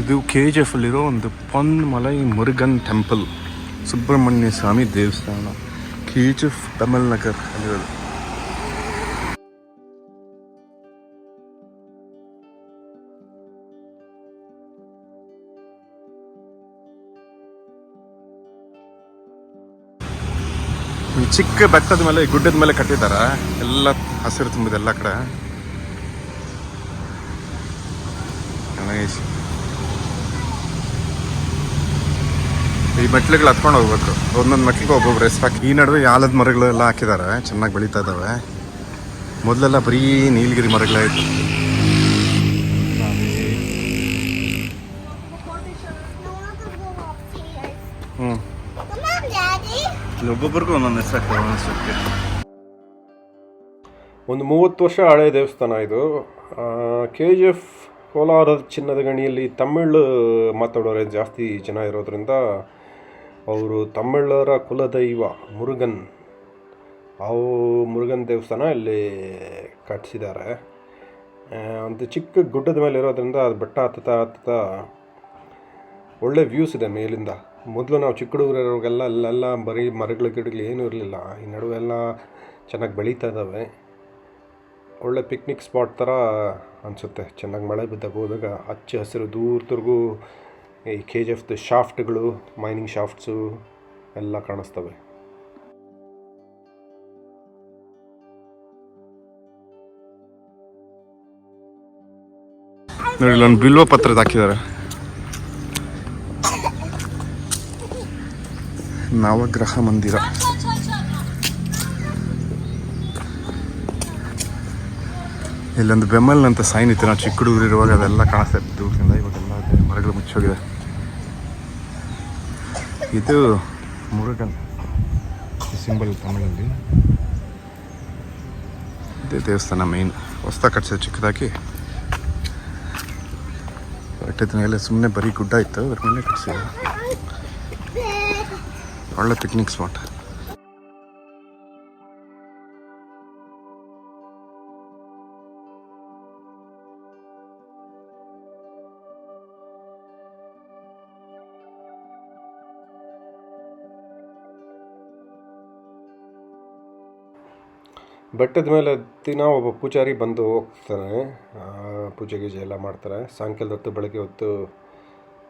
ಇದು K G F ಅಲ್ಲಿರೋ ಒಂದು ಪೊನ್ಮಲೈ ಮುರುಗನ್ ಟೆಂಪಲ್, ಸುಬ್ರಹ್ಮಣ್ಯ ಸ್ವಾಮಿ ದೇವಸ್ಥಾನ K G F Tamil Nagar ಅಲ್ಲಿರೋದು ಚಿಕ್ಕ ಬೆಟ್ಟದ ಮೇಲೆ ಗುಡ್ಡದ ಮೇಲೆ ಕಟ್ಟಿದಾರ, ಎಲ್ಲ ಹಸಿರು ತುಂಬಿದೆ ಎಲ್ಲ ಕಡೆ ಚೆನ್ನಾಗೈತಿ. ಈ ಮೆಟ್ಲುಗಳು ಹತ್ಕೊಂಡು ಹೋಗ್ಬೇಕು. ಒಂದೊಂದು ಮೆಟ್ಲಿಗೆ ಒಬ್ಬೊಬ್ರು ರೆಸ್ಟ್ ಹಾಕಿ ಈ ನಡುವೆ ಯಾಲದ ಮರಗಳು ಎಲ್ಲ ಹಾಕಿದ್ದಾರೆ ಚೆನ್ನಾಗಿ ಬೆಳೀತಾ ಇದ್ದಾವೆ ಮೊದಲೆಲ್ಲ ಬರೀ ನೀಲಗಿರಿ ಮರಗಳೇ ಇತ್ತು. ಹ್ಞೂ. ಒಬ್ಬೊಬ್ರಿಗೂ ಒಂದೊಂದು ಹೆಸರು ಹಾಕ್ತಾರೆ ಒಂದು ಮೂವತ್ತು ವರ್ಷ ಹಳೆ ದೇವಸ್ಥಾನ ಇದು. ಕೆ ಜಿ ಎಫ್ ಕೋಲಾರದ ಚಿನ್ನದ ಗಣಿಯಲ್ಲಿ ತಮಿಳು ಮಾತಾಡೋರೆ ಜಾಸ್ತಿ ಜನ ಇರೋದ್ರಿಂದ ಅವರು ತಮಿಳರ ಕುಲದೈವ ಮುರುಗನ್. ಅವು ಮುರುಗನ್ ದೇವಸ್ಥಾನ ಇಲ್ಲಿ ಕಟ್ಟಿಸಿದ್ದಾರೆ. ಒಂದು ಚಿಕ್ಕ ಗುಡ್ಡದ ಮೇಲೆ ಇರೋದ್ರಿಂದ ಅದು ಬೆಟ್ಟ ಹತ್ತುತ್ತಾ ಹತ್ತುತ್ತಾ ಒಳ್ಳೆ ವ್ಯೂಸ್ ಇದೆ ಮೇಲಿಂದ. ಮೊದಲು ನಾವು ಚಿಕ್ಕ ಹುಡುಗರಿರೋವಾಗೆಲ್ಲ ಅಲ್ಲೆಲ್ಲ ಬರೀ ಮರಗಳು ಗಿಡಗಳು ಏನೂ ಇರಲಿಲ್ಲ. ಈ ನಡುವೆ ಎಲ್ಲ ಚೆನ್ನಾಗಿ ಬೆಳೀತಾ ಇದ್ದಾವೆ. ಒಳ್ಳೆ ಪಿಕ್ನಿಕ್ ಸ್ಪಾಟ್ ಥರ ಅನಿಸುತ್ತೆ. ಚೆನ್ನಾಗಿ ಮಳೆ ಬಿದ್ದಾಗ ಹೋದಾಗ ಹಚ್ಚ ಹಸಿರು ದೂರದವರೆಗೂ ಈ ಕೆ ಜಿ ಎಫ್ದು ಶಾಫ್ಟ್ಗಳು ಮೈನಿಂಗ್ ಶಾಫ್ಟ್ಸು ಎಲ್ಲ ಕಾಣಿಸ್ತವೆ. ನೋಡಿ, ಇಲ್ಲೊಂದು ಬಿಲ್ವ ಪತ್ರದ ಹಾಕಿದ್ದಾರೆ. ನವಗ್ರಹ ಮಂದಿರ. ಇಲ್ಲೊಂದು ಬೆಮ್ಮಲ್ ಅಂತ ಸೈನ್ ಇತ್ತು. ನಾವು ಚಿಕ್ಕ ಹುಡುಗರು ಇರುವಾಗ ಅದೆಲ್ಲ ಕಾಣಿಸ್ತಾ ಇತ್ತು. ದೂರದಿಂದ ಇವಾಗೆಲ್ಲ ಮರಗಳು ಮುಚ್ಚೋಗಿದೆ ಇದು ಮುರುಗನ್. ಸಿಂಬಲ್ ತಮಿಳಲ್ಲಿ. ಇದೇ ದೇವಸ್ಥಾನ ಮೇನ್ ಹೊಸ್ತ ಕಟ್ಸಿದ ಚಿಕ್ಕದಾಗಿ. ಕಟ್ಟಿದ ಮೇಲೆ ಸುಮ್ಮನೆ ಬರೀ ಗುಡ್ಡ ಇತ್ತು. ಅದ್ರ ಮೇಲೆ ಕಟ್ಸಿದ್ರು ಒಳ್ಳೆ ಪಿಕ್ನಿಕ್ ಸ್ಪಾಟ್ ಬೆಟ್ಟದ ಮೇಲೆ ದಿನ ಒಬ್ಬ ಪೂಜಾರಿ ಬಂದು ಹೋಗ್ತಾನೆ. ಆ, ಪೂಜೆ ಗೀಜೆ ಎಲ್ಲ ಮಾಡ್ತಾರೆ. ಸಾಯಂಕಾಲದ ಹೊತ್ತು ಬೆಳಗ್ಗೆ ಹೊತ್ತು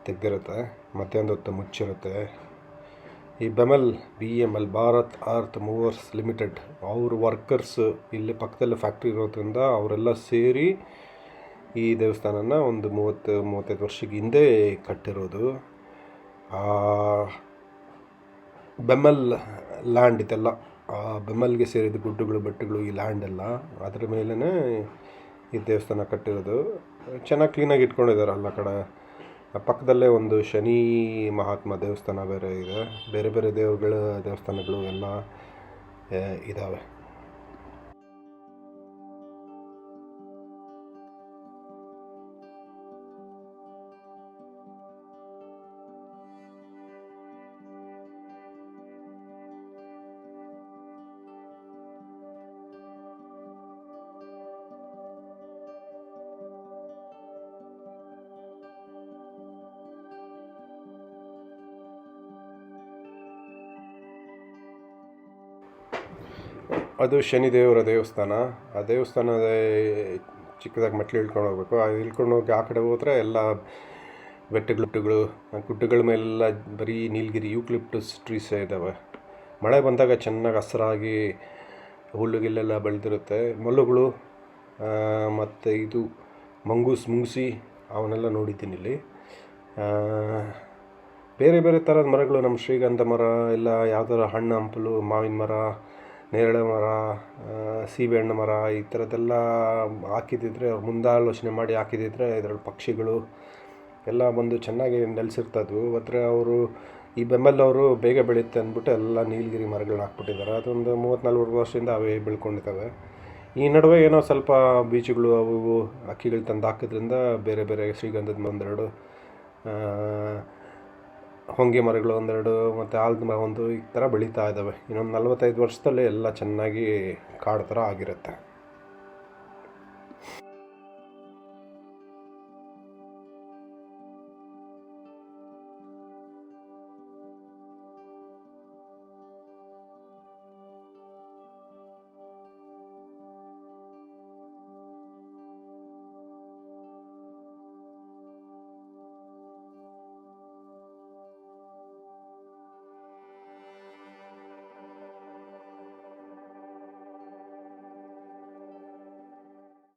ತೆಗ್ದಿರುತ್ತೆ. ಮಧ್ಯಾಹ್ನದ ಹೊತ್ತು ಮುಚ್ಚಿರುತ್ತೆ. ಈ BEML B M L Bharat Earth Movers Limited ಅವ್ರ ವರ್ಕರ್ಸ್ ಇಲ್ಲಿ ಪಕ್ಕದಲ್ಲಿ ಫ್ಯಾಕ್ಟ್ರಿ ಇರೋದ್ರಿಂದ ಅವರೆಲ್ಲ ಸೇರಿ ಈ ದೇವಸ್ಥಾನನ ಒಂದು ಮೂವತ್ತು ಮೂವತ್ತೈದು ವರ್ಷಕ್ಕೆ ಹಿಂದೆ ಕಟ್ಟಿರೋದು. ಬೆಮ್ಮಲ್ ಲ್ಯಾಂಡ್ ಇದೆಲ್ಲ. ಆ ಬೆಮ್ಮಲ್ಗೆ ಸೇರಿದ ಗುಡ್ಡಗಳು, ಬೆಟ್ಟಗಳು ಈ ಲ್ಯಾಂಡ್ ಎಲ್ಲ. ಅದ್ರ ಮೇಲೇ ಈ ದೇವಸ್ಥಾನ ಕಟ್ಟಿರೋದು. ಚೆನ್ನಾಗಿ ಕ್ಲೀನಾಗಿ ಇಟ್ಕೊಂಡಿದ್ದಾರೆ ಎಲ್ಲ ಕಡೆ. ಪಕ್ಕದಲ್ಲೇ ಒಂದು ಶನಿ ಮಹಾತ್ಮ ದೇವಸ್ಥಾನ ಬೇರೆ ಇದೆ. ಬೇರೆ ಬೇರೆ ದೇವರುಗಳ ದೇವಸ್ಥಾನಗಳು ಎಲ್ಲ ಇದ್ದಾವೆ ಅದು ಶನಿದೇವರ ದೇವಸ್ಥಾನ. ಆ ದೇವಸ್ಥಾನದ ಚಿಕ್ಕದಾಗಿ ಮೆಟ್ಲು ಇಳ್ಕೊಂಡು ಹೋಗ್ಬೇಕು. ಆ ಇಳ್ಕೊಂಡು ಹೋಗಿ ಆ ಕಡೆ ಹೋದರೆ ಎಲ್ಲ ಬೆಟ್ಟಗುಟ್ಟುಗಳು ಗುಡ್ಡಗಳು ಮೇಲೆಲ್ಲ ಬರೀ ನೀಲಗಿರಿ ಯೂಕ್ಲಿಪ್ಟಸ್ ಟ್ರೀಸೇ ಇದ್ದಾವೆ. ಮಳೆ ಬಂದಾಗ ಚೆನ್ನಾಗಿ ಹಸಿರಾಗಿ ಹುಲ್ಲುಗಿಲ್ಲೆಲ್ಲ ಬೆಳೆದಿರುತ್ತೆ. ಮೊಲ್ಲುಗಳು ಮತ್ತು ಇದು ಮಂಗೂಸ್, ಮುಂಗುಸಿ, ಅವನ್ನೆಲ್ಲ ನೋಡಿದ್ದೀನಿ ಇಲ್ಲಿ. ಬೇರೆ ಬೇರೆ ಥರದ ಮರಗಳು, ನಮ್ಮ ಶ್ರೀಗಂಧ ಮರ, ಇಲ್ಲ ಯಾವ್ದಾರ ಹಣ್ಣು, ಹಂಪಲು, ಮಾವಿನ ಮರ ನೇರಳೆ ಮರ ಸೀಬೆ ಸೀಬೆಹಣ್ಣು ಮರ ಈ ಥರದ್ದೆಲ್ಲ ಹಾಕಿದ್ದಿದ್ರೆ ಅವ್ರು ಮುಂದಾಲೋಚನೆ ಮಾಡಿ ಹಾಕಿದ್ದಿದ್ರೆ ಇದರಲ್ಲಿ ಪಕ್ಷಿಗಳು ಎಲ್ಲ ಬಂದು ಚೆನ್ನಾಗಿ ನೆಲೆಸಿರ್ತದ್ವು ಆದರೆ ಅವರು ಈ ಬೆಂಬಲವರು ಬೇಗ ಬೆಳೆಯುತ್ತೆ ಅಂದ್ಬಿಟ್ಟು ಎಲ್ಲ ನೀಲಗಿರಿ ಮರಗಳನ್ನ ಹಾಕ್ಬಿಟ್ಟಿದ್ದಾರೆ. ಅದೊಂದು ಮೂವತ್ತು ನಲ್ವತ್ತು ವರ್ಷದಿಂದ ಅವೇ ಬೆಳ್ಕೊಂಡಿದ್ದಾವೆ. ಈ ನಡುವೆ ಏನೋ ಸ್ವಲ್ಪ ಬೀಜಗಳು ಅವು ಅಕ್ಕಿಗಳು ತಂದು ಹಾಕಿದ್ರಿಂದ ಬೇರೆ ಬೇರೆ ಶ್ರೀಗಂಧದ ಒಂದೆರಡು ಹೊಂಗೆ ಮರಗಳು ಒಂದೆರಡು ಮತ್ತು ಆಲದ ಮರ ಒಂದು ಈ ಥರ ಬೆಳೀತಾ ಇದ್ದಾವೆ. ಇನ್ನೊಂದು ನಲವತ್ತೈದು ವರ್ಷದಲ್ಲಿ ಎಲ್ಲ ಚೆನ್ನಾಗಿ ಕಾಡು ಥರ ಆಗಿರುತ್ತೆ.